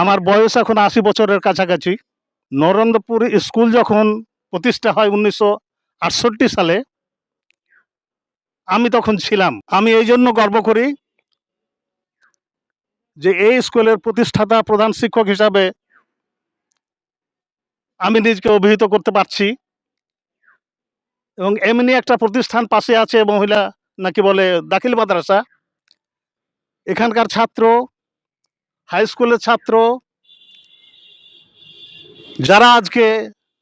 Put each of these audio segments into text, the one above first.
আমার বয়স এখন আশি বছরের কাছাকাছি। নরেন্দ্রপুর স্কুল যখন প্রতিষ্ঠা হয় উনিশশো আটষট্টি সালে, আমি তখন ছিলাম। আমি এই জন্য গর্ব করি যে এই স্কুলের প্রতিষ্ঠাতা প্রধান শিক্ষক হিসাবে আমি নিজেকে অভিহিত করতে পারছি এবং এমনি একটা প্রতিষ্ঠান পাশে আছে মহিলা নাকি বলে দাখিল মাদ্রাসা। এখানকার ছাত্র হাই স্কুলের ছাত্র, যারা আজকে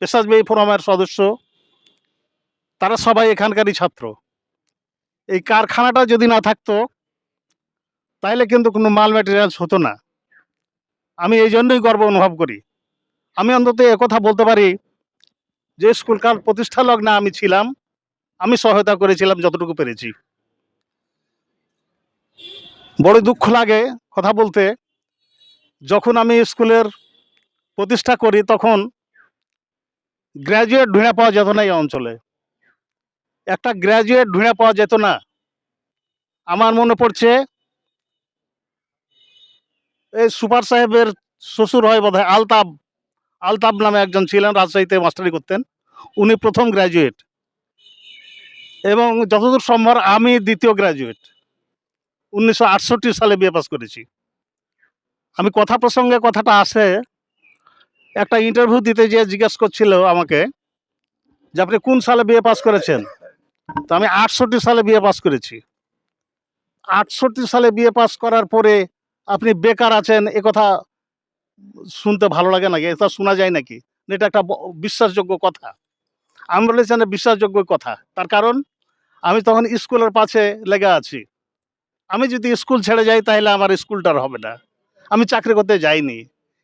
পেশাজবী ফোরামের সদস্য, তারা সবাই এখানকারই ছাত্র। এই কারখানাটা যদি না থাকতো তাহলে কিন্তু কোনো মাল ম্যাটেরিয়ালস হতো না। আমি এই জন্যই গর্ব অনুভব করি। আমি অন্তত কথা বলতে পারি যে, স্কুল কাল প্রতিষ্ঠা লগ্নে আমি ছিলাম, আমি সহায়তা করেছিলাম যতটুকু পেরেছি। বড় দুঃখ লাগে কথা বলতে। যখন আমি স্কুলের প্রতিষ্ঠা করি, তখন গ্র্যাজুয়েট ঢুঁড়া পাওয়া যেত না এই অঞ্চলে। একটা গ্র্যাজুয়েট ঢুঁড়া পাওয়া যেত না। আমার মনে পড়ছে, এই সুপার সাহেবের শ্বশুর হয় বোধহয় আলতাব আলতাব নামে একজন ছিলেন, রাজশাহীতে মাস্টারি করতেন। উনি প্রথম গ্র্যাজুয়েট এবং যতদূর সম্ভব আমি দ্বিতীয় গ্র্যাজুয়েট উনিশশো আটষট্টি সালে বিএ পাস করেছি। আমি কথা প্রসঙ্গে কথাটা আসে। একটা ইন্টারভিউ দিতে গিয়ে জিজ্ঞেস করছিল আমাকে যে, আপনি কোন সালে বিএ পাস করেছেন? তো আমি আটষট্টি সালে বিএ পাস করেছি। আটষট্টি সালে বিএ পাস করার পরে আপনি বেকার আছেন, এ কথা শুনতে ভালো লাগে নাকি? এটা শোনা যায় নাকি? এটা একটা বিশ্বাসযোগ্য কথা। আমি বলেছেন বিশ্বাসযোগ্য কথা। তার কারণ, আমি তখন স্কুলের পাশে লেগে আছি। আমি যদি স্কুল ছেড়ে যাই তাহলে আমার স্কুলটার হবে না। আমি চাকরি করতে যাইনি।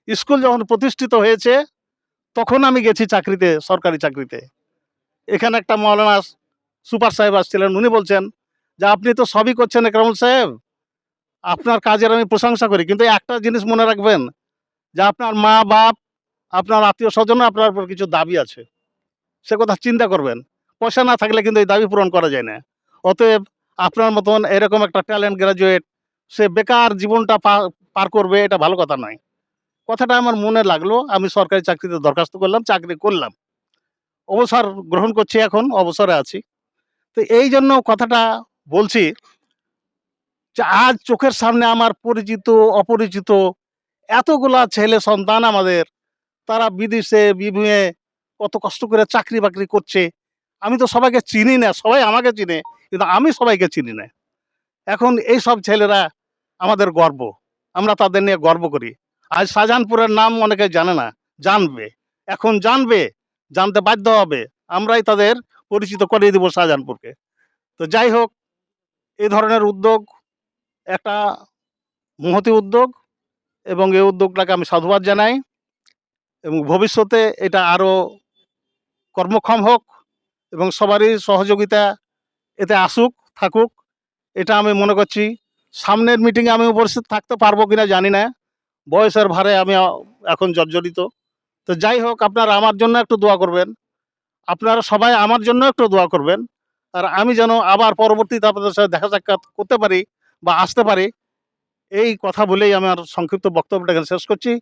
স্কুল যখন প্রতিষ্ঠিত হয়েছে, তখন আমি গেছি চাকরিতে, সরকারি চাকরিতে। এখানে একটা মৌলানা সুপার সাহেব আসছিলেন, উনি বলছেন যে, আপনি তো সবই করছেন একরামুল সাহেব? আপনার কাজের আমি প্রশংসা করি। কিন্তু একটা জিনিস মনে রাখবেন, যে আপনার মা বাপ, আপনার আত্মীয় স্বজন আপনার উপর কিছু দাবি আছে। সে কথা চিন্তা করবেন। পয়সা না থাকলে কিন্তু এই দাবি পূরণ করা যায় না। অতএব আপনার মতন এরকম একটা ট্যালেন্ট গ্রাজুয়েট সে বেকার জীবনটা পার করবে, এটা ভালো কথা নয়। কথাটা আমার মনে লাগল, আমি সরকারি চাকরিতে দরখাস্ত করলাম, চাকরি করলাম। অবসর গ্রহণ করছি এখন, অবসরে আছি। তো এই জন্য কথাটা বলছি, যে আজ চোখের সামনে আমার পরিচিত, অপরিচিত এতগুলা ছেলে সন্তান আমাদের, তারা বিদেশে বিভিন্ন কত কষ্ট করে চাকরি বাকরি করছে। আমি তো সবাইকে চিনি না, সবাই আমাকে চিনে, কিন্তু আমি সবাইকে চিনি না। এখন এই সব ছেলেরা আমাদের গর্ব। আমরা তাদের নিয়ে গর্ব করি। আজ শাহজাহানপুরের নাম অনেকে জানে না, জানবে। এখন জানবে, জানতে বাধ্য হবে। আমরাই তাদের পরিচিত করিয়ে দিব শাহজাহানপুরকে। তো যাই হোক এই ধরনের উদ্যোগ, একটা মহতি উদ্যোগ এবং এই উদ্যোগটাকে আমি সাধুবাদ জানাই এবং ভবিষ্যতে এটা আরও কর্মক্ষম হোক এবং সবারই সহযোগিতা এতে আসুক, থাকুক, এটা আমি মনে করছি সামনের মিটিংয়ে আমি উপস্থিত থাকতে পারব কিনা জানি না। বয়সের ভারে আমি এখন জর্জরিত। তো যাই হোক, আপনারা আমার জন্য একটু দোয়া করবেন। আপনারা সবাই আমার জন্য একটু দোয়া করবেন। আর আমি যেন আবার পরবর্তীতে আপনাদের সাথে দেখা সাক্ষাৎ করতে পারি বা আসতে পারি, এই কথা বলেই আমার সংক্ষিপ্ত বক্তব্যটা শেষ করছি।